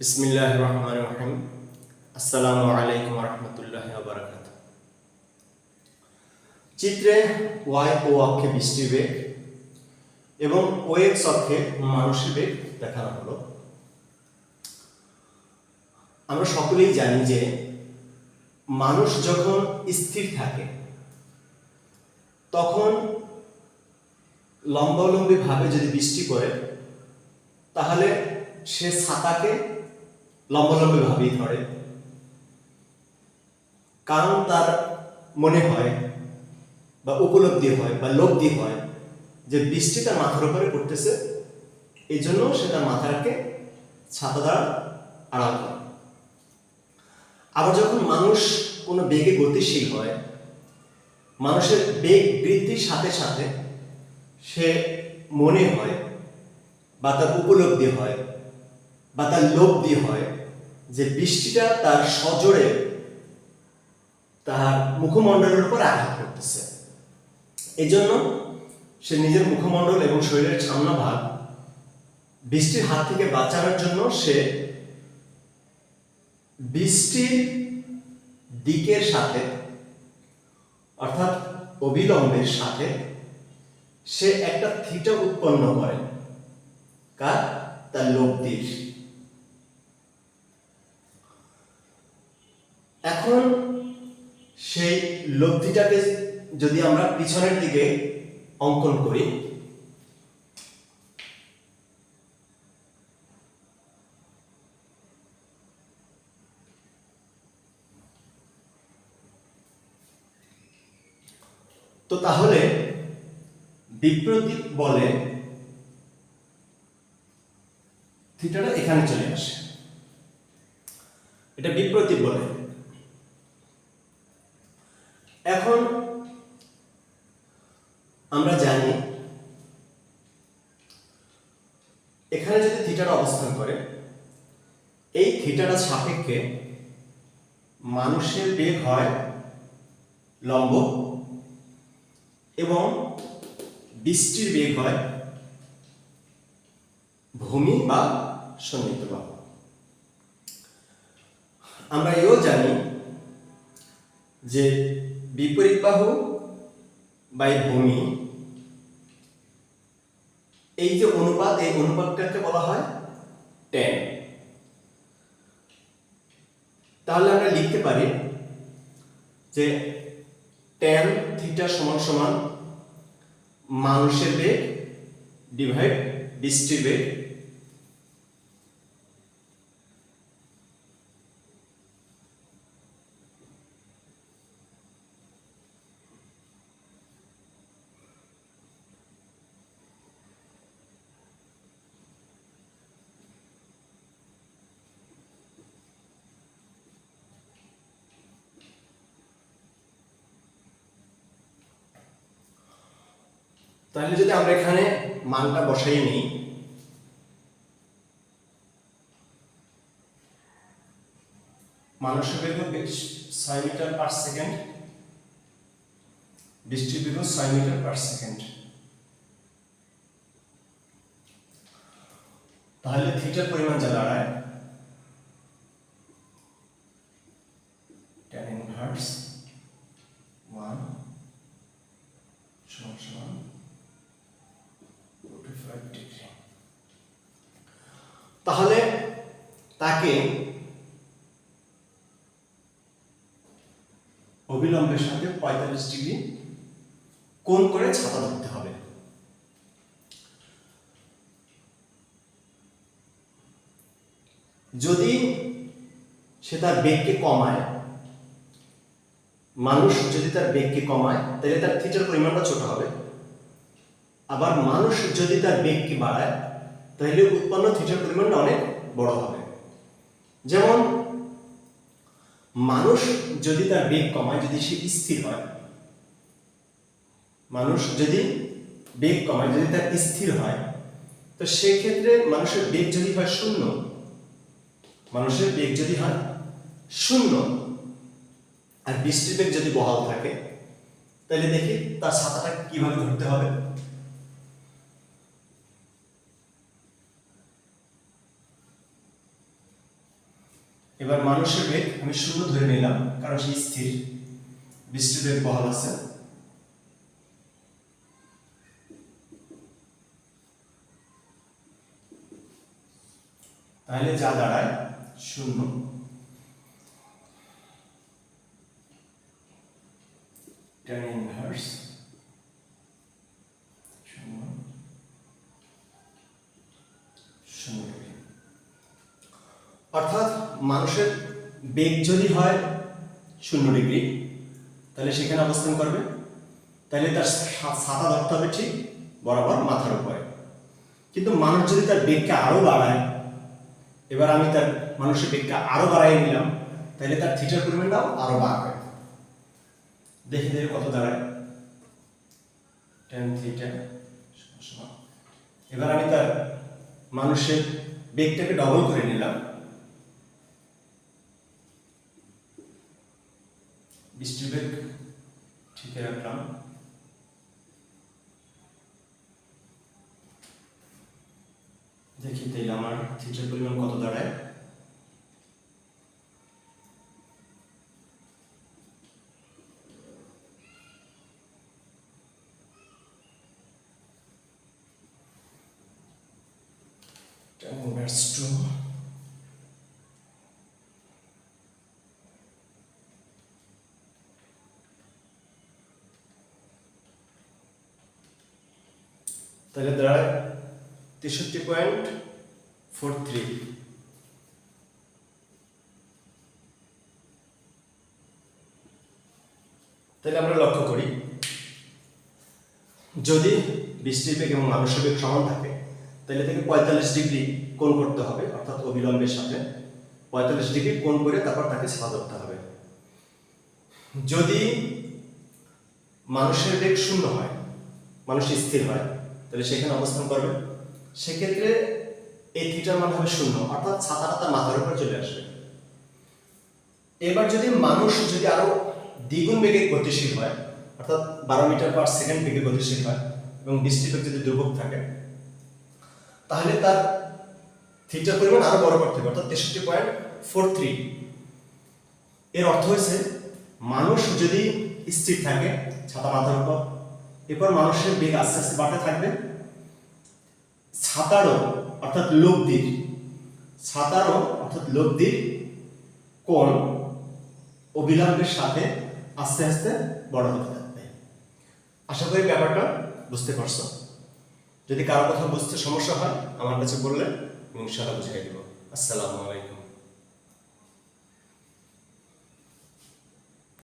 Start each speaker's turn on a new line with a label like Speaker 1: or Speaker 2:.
Speaker 1: বিসমিল্লাহ রহমান রহিম আসসালামু আলাইকুম রহমতুল্লাহ বারাকাত চিত্রে ওয়াই ও অক্ষে বৃষ্টির বেগ এবং ও এক্স অক্ষে মানুষের বেগ দেখানো হলো আমরা সকলেই জানি যে মানুষ যখন স্থির থাকে তখন লম্বালম্বী ভাবে যদি বৃষ্টি পড়ে, তাহলে সে ছাতাকে লম্বালম্বী ভাবেই ধরে। কারণ তার মনে হয় বা উপলব্ধি হয় বা লব্ধি হয় যে বৃষ্টি তার মাথার উপরে পড়তেছে, এই জন্য সে তার মাথাকে ছাতা দ্বারা আড়াল করে। আবার যখন মানুষ কোনো বেগে গতিশীল হয়, মানুষের বেগ বৃদ্ধির সাথে সাথে সে মনে হয় বা তার উপলব্ধি হয় বা তার লব্ধি হয় যে বৃষ্টিটা তার সজোরে তার মুখমণ্ডলের উপর আঘাত করতেছে। এই জন্য সে নিজের মুখমণ্ডল এবং শরীরের সামনা ভাগ বৃষ্টির হাত থেকে বাঁচানোর জন্য সে বৃষ্টির দিকের সাথে, অর্থাৎ অবিলম্বের সাথে, সে একটা থিটা উৎপন্ন করে। কার? তার লব্ধির এখন সেই লব্ধিটাকে যদি আমরা পিছনের দিকে অঙ্কন করি, তো তাহলে বিপ্রতীক বলে থিটাটা এখানে চলে আসে। এটা বিপ্রতীক বলে এখন আমরা জানি এখানে যদি থিটাটা অবস্থান করে, এই থিটাটা সাপেক্ষে মানুষের বেগ হয় লম্ব এবং বৃষ্টির বেগ হয় ভূমি বা সন্নিহিত আমরা এও জানি যে বিপরীত বাহু বাই ভূমি এই যে অনুপাত, এই অনুপাতটাকে বলা হয় টেন তাহলে আমরা লিখতে পারি যে টেন থিটা সমান সমান মানুষের বেগ ডিভাইড বৃষ্টির বেগ তাহলে যদি আমরা এখানে মানটা বসাই নিই মানুষের বেগ ছয় মিটার পার সেকেন্ড বৃষ্টির বেগ ছয় মিটার পার সেকেন্ড তাহলে থিটার পরিমাণ যা দাঁড়ায় টেন ইনভার্স ওয়ান সমান সমান 45 ডিগ্রি তাহলে তাকে অবিলম্বের সাথে পঁয়তাল্লিশ ডিগ্রি কোণ করে ছাতা ধরতে হবে। যদি সে তার বেগকে কমায়, মানুষ যদি তার বেগকে কমায়, তাহলে তার থিটার পরিমাণটা ছোট হবে। আবার মানুষ যদি তার বেগকে বাড়ায় তাহলে উৎপন্ন থিটার পরিমাণটা অনেক বড় হবে। যেমন, মানুষ যদি তার বেগ কমায়, যদি সে স্থির হয়, মানুষ যদি বেগ কমায়, যদি তার স্থির হয়, তো সেক্ষেত্রে মানুষের বেগ যদি হয় শূন্য, মানুষের বেগ যদি হয় শূন্য, আর বৃষ্টির বেগ যদি বহাল থাকে তাহলে দেখি তার ছাতাটা কীভাবে ধরতে হবে। এবার মানুষের বেগ আমি শূন্য ধরে নিলাম, কারণ সে স্থির। বৃষ্টির বেগ বহাল আছে। তাহলে যা দাঁড়ায়, শূন্য। Tan ইনভার্স মানুষের বেগ যদি হয় শূন্য ডিগ্রি, তাহলে সেখানে অবস্থান করবে। তাহলে তার ছাতা ধরতে হবে ঠিক বরাবর মাথার উপরে। কিন্তু মানুষ যদি তার বেগকে আরও বাড়ায়, এবার আমি তার মানুষের বেগকে আরও বাড়াই নিলাম, তাহলে তার থিটার পরিমাণটাও আরও বাড়বে। দেখে দেখে কত দাঁড়ায়? টেন থিটা এবার আমি তার মানুষের বেগটাকে ডবল করে নিলাম। বেগ ঠিক রাখলাম দেখি তাইলে আমার থিটার পরিমাণ কত দাঁড়ায়। tan inverse তাহলে দাঁড়ায় তেষট্টি পয়েন্ট ফোর থ্রি তাহলে আমরা লক্ষ্য করি, যদি বৃষ্টির বেগ এবং মানুষের বেগ সমান থাকে, তাহলে তাকে পঁয়তাল্লিশ ডিগ্রি কোণ করতে হবে, অর্থাৎ অবিলম্বের সাথে। পঁয়তাল্লিশ ডিগ্রি কোণ করে তারপর তাকে ছাড়া ধরতে হবে। যদি মানুষের বেগ শূন্য হয়, মানুষ স্থির হয় তাহলে সেখানে অবস্থান করবে। সেক্ষেত্রে এই থিটার মান হবে শূন্য, অর্থাৎ ছাতাটা তার মাথার উপর চলে আসবে। এবার যদি মানুষ যদি আরও দ্বিগুণ বেগে গতিশীল হয়, অর্থাৎ বারো মিটার পার সেকেন্ড বেগে গতিশীল হয় এবং বৃষ্টিবেগ যদি দুর্ভোগ থাকে, তাহলে তার থিটার পরিমাণ আরও বড় করতে হবে, অর্থাৎ তেষট্টি পয়েন্ট ফোর থ্রি এর অর্থ হয়েছে মানুষ যদি স্থির থাকে ছাতা মাথার উপর এরপর মানুষের বেগ আস্তে আস্তে বাড়তে থাকবে। ছাতারও অর্থাৎ লব্ধির ছাতারও অর্থাৎ লব্ধির কোণ অবিলম্বের সাথে আস্তে আস্তে বড় হতে থাকবে। আশা করি ব্যাপারটা বুঝতে পারছ। যদি কারও কথা বুঝতে সমস্যা হয়, আমার কাছে বললে আমি ইনশাআল্লাহ বুঝিয়ে দিব। আসসালামু আলাইকুম।